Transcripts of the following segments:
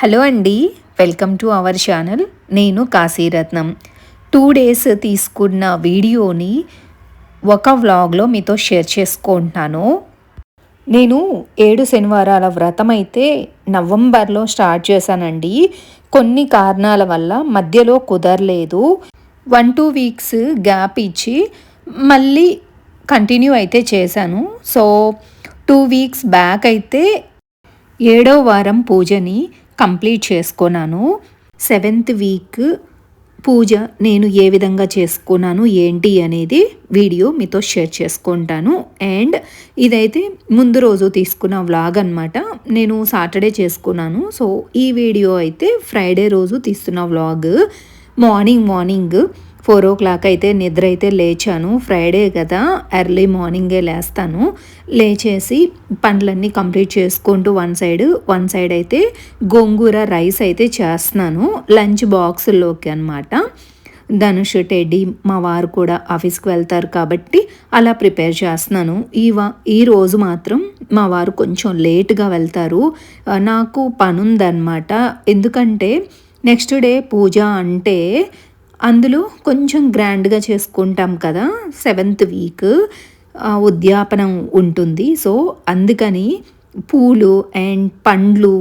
Hello అండి welcome to our channel. నేను కాశీరత్నం two days తీసుకున్న వీడియోని ఒక వ్లాగ్లో మీతో షేర్ చేసుకుంటున్నాను. నేను ఏడు శనివారాల వ్రతం అయితే నవంబర్లో స్టార్ట్ చేశానండి. కొన్ని కారణాల వల్ల మధ్యలో కుదరలేదు. వన్ టూ వీక్స్ గ్యాప్ ఇచ్చి మళ్ళీ కంటిన్యూ అయితే చేశాను. సో టూ వీక్స్ బ్యాక్ అయితే ఏడో వారం పూజని కంప్లీట్ చేసుకున్నాను. సెవెంత్ వీక్ పూజ నేను ఏ విధంగా చేసుకున్నాను ఏంటి అనేది వీడియో మీతో షేర్ చేసుకుంటాను. అండ్ ఇదైతే ముందు రోజు తీసుకున్న వ్లాగ్ అనమాట నేను సాటర్డే చేసుకున్నాను. సో ఈ వీడియో అయితే ఫ్రైడే రోజు తీస్తున్న vlog. Morning morning four o'clock అయితే నిద్ర అయితే లేచాను. ఫ్రైడే కదా ఎర్లీ మార్నింగే లేస్తాను. లేచేసి పండ్లన్నీ కంప్లీట్ చేసుకుంటూ వన్ సైడ్ వన్ సైడ్ అయితే గోంగూర రైస్ అయితే చేస్తున్నాను. లంచ్ బాక్స్లోకి అనమాట ధనుష్ టెడ్డీ మా వారు కూడా ఆఫీస్కి వెళ్తారు కాబట్టి అలా ప్రిపేర్ చేస్తున్నాను. ఈ వా ఈ రోజు మాత్రం మా వారు కొంచెం లేట్గా వెళ్తారు. నాకు పనుందనమాట ఎందుకంటే నెక్స్ట్ డే పూజ అంటే అందులో కొంచెం గ్రాండ్గా చేసుకుంటాం కదా సెవెంత్ వీక్ ఉద్యాపనం ఉంటుంది. సో అందుకని పూలు అండ్ పండ్లు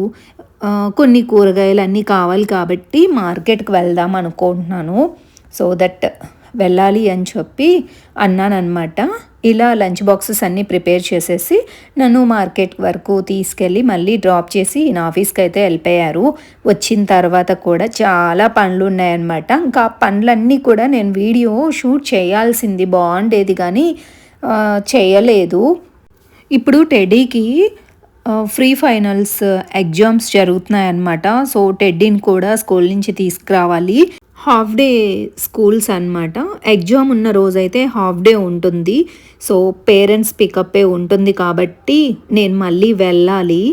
కొన్ని కూరగాయలు అన్నీ కావాలి కాబట్టి మార్కెట్కి వెళ్దాం అనుకుంటున్నాను. సో దట్ వెళ్ళాలి అని చెప్పి అన్నానమాట ఇలా లంచ్ బాక్సెస్ అన్నీ ప్రిపేర్ చేసేసి నన్ను మార్కెట్ వరకు తీసుకెళ్ళి మళ్ళీ డ్రాప్ చేసి నా ఆఫీస్కి అయితే వెళ్ళిపోయారు. వచ్చిన తర్వాత కూడా చాలా పండ్లు ఉన్నాయన్నమాట. ఇంకా పండ్లన్నీ కూడా నేను వీడియో షూట్ చేయాల్సింది బాగుండేది కానీ చేయలేదు. ఇప్పుడు టెడీకి ఫ్రీ ఫైనల్స్ ఎగ్జామ్స్ జరుగుతున్నాయన్నమాట. సో టెడ్డీని కూడా స్కూల్ నుంచి తీసుకురావాలి. హాఫ్ డే స్కూల్స్ అనమాట ఎగ్జామ్ ఉన్న రోజైతే హాఫ్ డే ఉంటుంది. సో పేరెంట్స్ పికప్పే ఉంటుంది కాబట్టి నేను మళ్ళీ వెళ్ళాలి.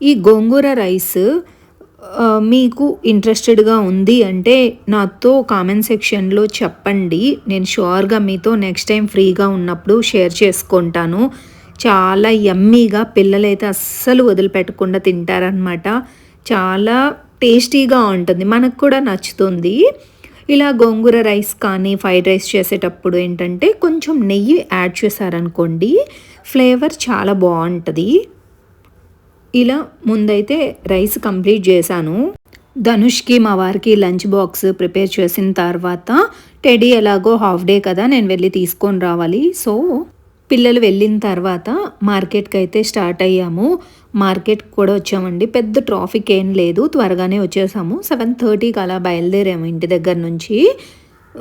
ఈ గోంగూర రైస్ మీకు ఇంట్రెస్టెడ్గా ఉంది అంటే నాతో కామెంట్ సెక్షన్లో చెప్పండి. నేను షూర్గా మీతో నెక్స్ట్ టైం ఫ్రీగా ఉన్నప్పుడు షేర్ చేసుకుంటాను. చాలా యమ్మీగా పిల్లలైతే అస్సలు వదిలిపెట్టకుండా తింటారనమాట చాలా టేస్టీగా ఉంటుంది. మనకు కూడా నచ్చుతుంది. ఇలా గోంగూర రైస్ కానీ ఫ్రైడ్ రైస్ చేసేటప్పుడు ఏంటంటే కొంచెం నెయ్యి యాడ్ చేశారనుకోండి ఫ్లేవర్ చాలా బాగుంటుంది. ఇలా ముందైతే రైస్ కంప్లీట్ చేశాను. ధనుష్కి మా వారికి లంచ్ బాక్స్ ప్రిపేర్ చేసిన తర్వాత టెడీ ఎలాగో హాఫ్ డే కదా నేను వెళ్ళి తీసుకొని రావాలి. సో పిల్లలు వెళ్ళిన తర్వాత మార్కెట్కి అయితే స్టార్ట్ అయ్యాము. మార్కెట్ కూడా వచ్చామండి. పెద్ద ట్రాఫిక్ ఏం లేదు. త్వరగానే వచ్చేసాము. సెవెన్ థర్టీకి అలా బయలుదేరాము ఇంటి దగ్గర నుంచి.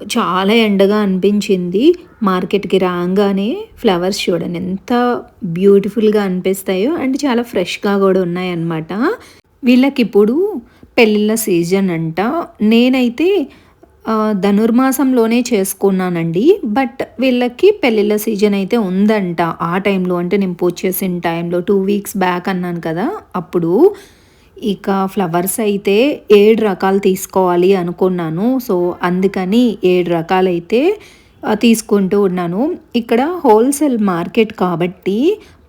చాలా ఎండగా అనిపించింది. మార్కెట్కి రాగానే ఫ్లవర్స్ చూడండి ఎంత బ్యూటిఫుల్గా అనిపిస్తాయో అండ్ చాలా ఫ్రెష్గా కూడా ఉన్నాయన్నమాట. వీళ్ళకి ఇప్పుడు పెళ్ళిళ్ళ సీజన్ అంట. నేనైతే ధనుర్మాసంలోనే చేసుకున్నానండి. బట్ వీళ్ళకి పెళ్ళిళ్ళ సీజన్ అయితే ఉందంట. ఆ టైంలో అంటే నేను పూజ చేసిన టైంలో టూ వీక్స్ బ్యాక్ అన్నాను కదా అప్పుడు ఇక ఫ్లవర్స్ అయితే ఏడు రకాలు తీసుకోవాలి అనుకున్నాను. సో అందుకని ఏడు రకాలైతే తీసుకుంటూ ఉన్నాను. ఇక్కడ హోల్సేల్ మార్కెట్ కాబట్టి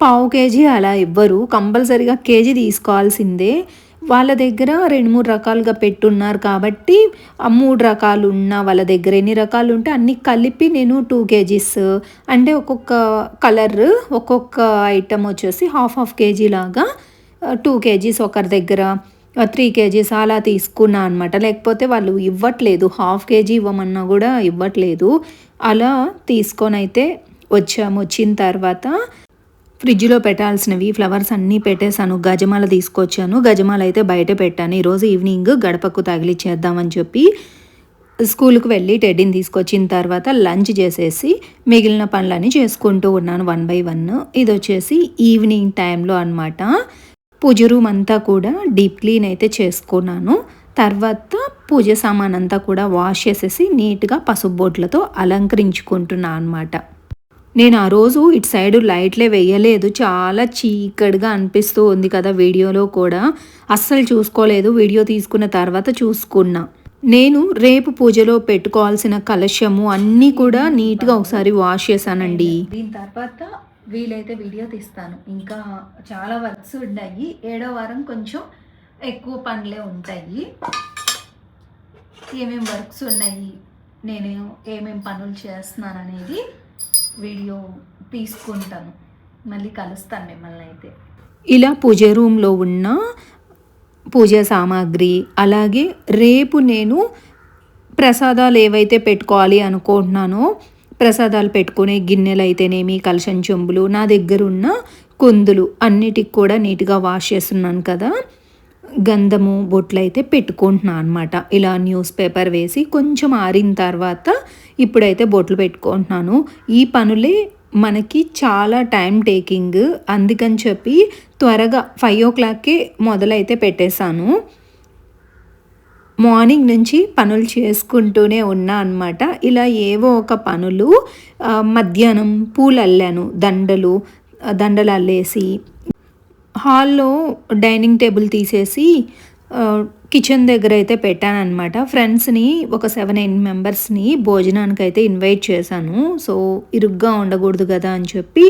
పావు కేజీ అలా ఇవ్వరు. కంపల్సరీగా కేజీ తీసుకోవాల్సిందే. వాళ్ళ దగ్గర రెండు మూడు రకాలుగా పెట్టున్నారు కాబట్టి ఆ మూడు రకాలు ఉన్న వాళ్ళ దగ్గర ఎన్ని రకాలు ఉంటే అన్ని కలిపి నేను టూ కేజీస్ అంటే ఒక్కొక్క కలర్ ఒక్కొక్క ఐటమ్ వచ్చేసి హాఫ్ హాఫ్ కేజీ లాగా టూ కేజీస్ ఒకరి దగ్గర త్రీ కేజీస్ అలా తీసుకున్నా అనమాట లేకపోతే వాళ్ళు ఇవ్వట్లేదు హాఫ్ కేజీ ఇవ్వమన్నా కూడా ఇవ్వట్లేదు. అలా తీసుకొని అయితే వచ్చాము. వచ్చిన తర్వాత ఫ్రిడ్జ్లో పెట్టాల్సినవి ఫ్లవర్స్ అన్నీ పెట్టేశాను. గజమాల తీసుకొచ్చాను. గజమాల అయితే బయట పెట్టాను. ఈరోజు ఈవినింగ్ గడపకు తగిలిచ్చేద్దామని చెప్పి స్కూల్కి వెళ్ళి టెడ్డీని తీసుకొచ్చిన తర్వాత లంచ్ చేసేసి మిగిలిన పనులన్నీ చేసుకుంటూ ఉన్నాను వన్ బై వన్. ఇది వచ్చేసి ఈవినింగ్ టైంలో అనమాట పూజ రూమ్ అంతా కూడా డీప్ క్లీన్ అయితే చేసుకున్నాను. తర్వాత పూజ సామాన్ అంతా కూడా వాష్ చేసేసి నీట్గా పసుపు బోట్లతో అలంకరించుకుంటున్నాను అనమాట నేను ఆ రోజు ఇటు సైడ్ లైట్లే వేయలేదు. చాలా చీకటిగా అనిపిస్తూ ఉంది కదా వీడియోలో కూడా. అస్సలు చూసుకోలేదు. వీడియో తీసుకున్న తర్వాత చూసుకున్నా. నేను రేపు పూజలో పెట్టుకోవాల్సిన కలశము అన్నీ కూడా నీట్గా ఒకసారి వాష్ చేశానండి. దీని తర్వాత వీలైతే వీడియో తీస్తాను. ఇంకా చాలా వర్క్స్ ఉన్నాయి. ఏడో వారం కొంచెం ఎక్కువ పనులే ఉంటాయి. ఏమేమి వర్క్స్ ఉన్నాయి? నేను ఏమేమి పనులు చేస్తున్నాను అనేది వీడియో తీసుకుంటాను. మళ్ళీ కలుస్తాను మిమ్మల్ని అయితే. ఇలా పూజ రూమ్లో ఉన్న పూజ సామాగ్రి అలాగే రేపు నేను ప్రసాదాలు ఏవైతే పెట్టుకోవాలి అనుకుంటున్నానో ప్రసాదాలు పెట్టుకునే గిన్నెలు అయితేనేమి కలశం చెంబులు నా దగ్గర ఉన్న కుందులు అన్నిటికి కూడా నీట్గా వాష్ చేస్తున్నాను కదా. గంధము బొట్లు అయితే పెట్టుకుంటున్నాను అనమాట ఇలా న్యూస్ పేపర్ వేసి కొంచెం ఆరిన తర్వాత ఇప్పుడైతే బొట్లు పెట్టుకుంటున్నాను. ఈ పనులే మనకి చాలా టైం టేకింగ్ అందుకని చెప్పి త్వరగా ఫైవ్ ఓ క్లాక్కి మొదలైతే పెట్టేశాను. మార్నింగ్ నుంచి పనులు చేసుకుంటూనే ఉన్నా అనమాట ఇలా ఏవో ఒక పనులు మధ్యాహ్నం పూలు అల్లాను. దండలు దండలు అల్లేసి హాల్లో డైనింగ్ టేబుల్ తీసేసి కిచెన్ దగ్గర అయితే పెట్టానమాట ఫ్రెండ్స్ని ఒక సెవెన్ ఎయిట్ మెంబర్స్ని భోజనానికి అయితే ఇన్వైట్ చేశాను. సో ఇరుగ్గా ఉండకూడదు కదా అని చెప్పి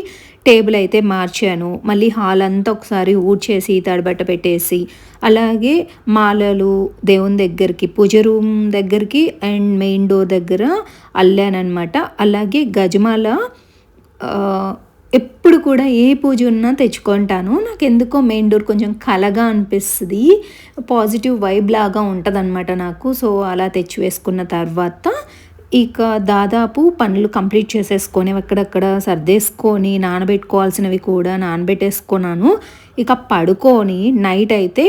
టేబుల్ అయితే మార్చాను. మళ్ళీ హాల్ అంతా ఒకసారి ఊడ్చేసి తడబట్ట పెట్టేసి అలాగే మాలలు దేవుని దగ్గరికి పూజ రూమ్ దగ్గరికి అండ్ మెయిన్ డోర్ దగ్గర అల్లానమాట అలాగే గజమాల ఎప్పుడు కూడా ఏ పూజ ఉన్నా తెచ్చుకుంటాను. నాకు ఎందుకో మెయిన్ డోర్ కొంచెం కలగా అనిపిస్తుంది. పాజిటివ్ వైబ్ లాగా ఉంటుంది నాకు. సో అలా తెచ్చి వేసుకున్న తర్వాత ఇక దాదాపు పనులు కంప్లీట్ చేసేసుకొని అక్కడక్కడ సర్దేసుకొని నానబెట్టుకోవాల్సినవి కూడా నానబెట్టేసుకున్నాను. ఇక పడుకొని నైట్ అయితే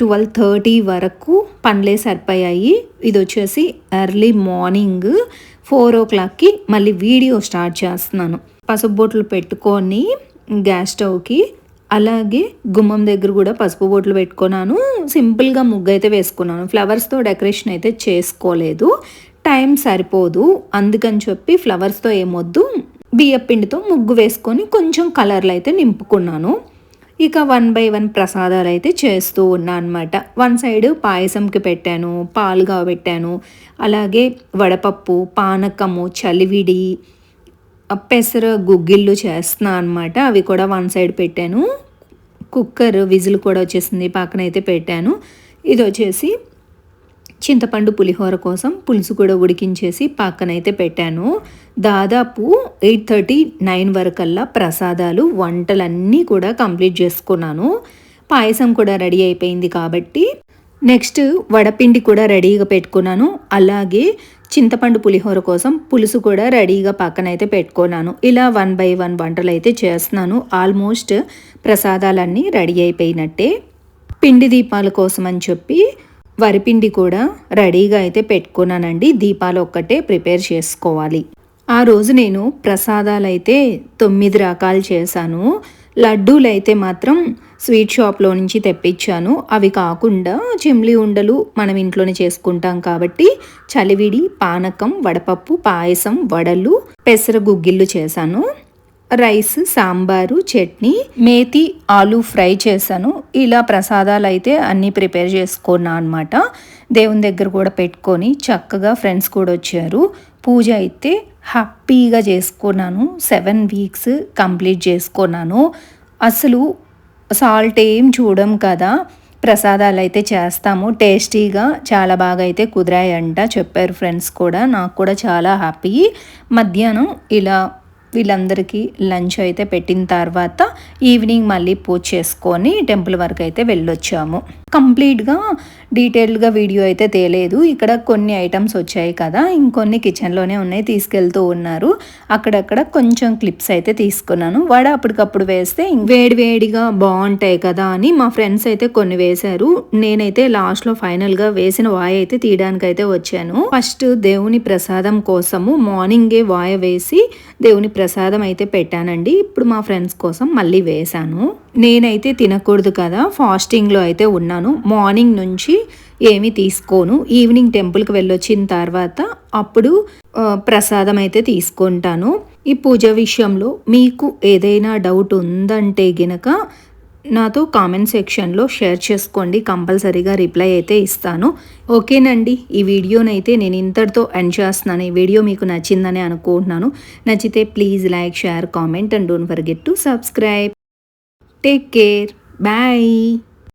ట్వెల్వ్ థర్టీ వరకు పనులే సరిపోయాయి. ఇది వచ్చేసి ఎర్లీ మార్నింగ్ ఫోర్ ఓ క్లాక్కి మళ్ళీ వీడియో స్టార్ట్ చేస్తున్నాను. పసుపు బొట్లు పెట్టుకొని గ్యాస్ స్టవ్కి అలాగే గుమ్మం దగ్గర కూడా పసుపు బొట్లు పెట్టుకున్నాను. సింపుల్గా ముగ్గు అయితే వేసుకున్నాను. ఫ్లవర్స్తో డెకరేషన్ అయితే చేసుకోలేదు. టైం సరిపోదు. అందుకని చెప్పి ఫ్లవర్స్తో ఏమొద్దు బియ్యపిండితో ముగ్గు వేసుకొని కొంచెం కలర్లు అయితే నింపుకున్నాను. ఇక వన్ బై వన్ ప్రసాదాలు అయితే చేస్తూ ఉన్నా అనమాట వన్ సైడ్ పాయసంకి పెట్టాను పాలుగా పెట్టాను అలాగే వడపప్పు పానకము చలివిడి పెసర గుగ్గిళ్ళు చేస్తున్నా అనమాట అవి కూడా వన్ సైడ్ పెట్టాను. కుక్కర్ విజిల్ కూడా వచ్చేసింది. పక్కన అయితే పెట్టాను. ఇది వచ్చేసి చింతపండు పులిహోర కోసం పులుసు కూడా ఉడికించేసి పక్కనైతే పెట్టాను. దాదాపు ఎయిట్ థర్టీ నైన్ వరకల్లా ప్రసాదాలు వంటలన్నీ కూడా కంప్లీట్ చేసుకున్నాను. పాయసం కూడా రెడీ అయిపోయింది కాబట్టి నెక్స్ట్ వడపిండి కూడా రెడీగా పెట్టుకున్నాను. అలాగే చింతపండు పులిహోర కోసం పులుసు కూడా రెడీగా పక్కన అయితే పెట్టుకున్నాను. ఇలా వన్ బై వన్ వంటలు అయితే చేస్తున్నాను. ఆల్మోస్ట్ ప్రసాదాలన్నీ రెడీ అయిపోయినట్టే. పిండి దీపాల కోసం అని చెప్పి వరిపిండి కూడా రెడీగా అయితే పెట్టుకున్నానండి. దీపాలు ఒక్కటే ప్రిపేర్ చేసుకోవాలి. ఆ రోజు నేను ప్రసాదాలు అయితే తొమ్మిది రకాలు చేశాను. లడ్డూలు అయితే మాత్రం స్వీట్ షాప్లో నుంచి తెప్పించాను. అవి కాకుండా చెమ్లి ఉండలు మనం ఇంట్లోనే చేసుకుంటాం కాబట్టి చలివిడి పానకం వడపప్పు పాయసం వడలు పెసర గుగ్గిళ్ళు చేశాను. రైస్ సాంబారు చట్నీ మేతి ఆలు ఫ్రై చేశాను. ఇలా ప్రసాదాలు అయితే అన్నీ ప్రిపేర్ చేసుకున్నా అనమాట దేవుని దగ్గర కూడా పెట్టుకొని చక్కగా ఫ్రెండ్స్ కూడా వచ్చారు. పూజ అయితే హ్యాపీగా చేసుకున్నాను. సెవెన్ వీక్స్ కంప్లీట్ చేసుకున్నాను. అసలు సాల్ట్ ఏం చూడం కదా. ప్రసాదాలు అయితే చేస్తాము. టేస్టీగా చాలా బాగా అయితే కుదిరాయంట. చెప్పారు ఫ్రెండ్స్ కూడా. నాకు కూడా చాలా హ్యాపీ. మధ్యాహ్నం ఇలా వీళ్ళందరికీ లంచ్ అయితే పెట్టిన తర్వాత ఈవినింగ్ మళ్ళీ పూజ చేసుకొని టెంపుల్ వరకు అయితే వెళ్ళొచ్చాము. కంప్లీట్గా డీటెయిల్డ్గా వీడియో అయితే తేలేదు. ఇక్కడ కొన్ని ఐటమ్స్ వచ్చాయి కదా ఇంకొన్ని కిచెన్లోనే ఉన్నాయి తీసుకెళ్తూ ఉన్నారు. అక్కడక్కడ కొంచెం క్లిప్స్ అయితే తీసుకున్నాను. వడ అప్పటికప్పుడు వేస్తే వేడి వేడిగా బాగుంటాయి కదా అని మా ఫ్రెండ్స్ అయితే కొన్ని వేశారు. నేనైతే లాస్ట్లో ఫైనల్గా వేసిన వాయ అయితే తీయడానికి అయితే వచ్చాను. ఫస్ట్ దేవుని ప్రసాదం కోసము మార్నింగే వాయ వేసి దేవుని ప్రసాదం అయితే పెట్టానండి. ఇప్పుడు మా ఫ్రెండ్స్ కోసం మళ్ళీ వేశాను. నేనైతే తినకూడదు కదా ఫాస్టింగ్లో అయితే ఉన్నాను. మార్నింగ్ నుంచి ఏమి తీసుకోను. ఈవినింగ్ టెంపుల్కి వెళ్ళొచ్చిన తర్వాత అప్పుడు ప్రసాదం అయితే తీసుకుంటాను. ఈ పూజ విషయంలో మీకు ఏదైనా డౌట్ ఉందంటే గినక నాతో కామెంట్ సెక్షన్లో షేర్ చేసుకోండి. కంపల్సరీగా రిప్లై అయితే ఇస్తాను. ఓకేనండి ఈ వీడియోనైతే నేను ఇంతటితో ఎండ్ చేస్తున్నాను. ఈ వీడియో మీకు నచ్చిందని అనుకుంటున్నాను. నచ్చితే please like share comment and don't forget to subscribe. Take care. Bye.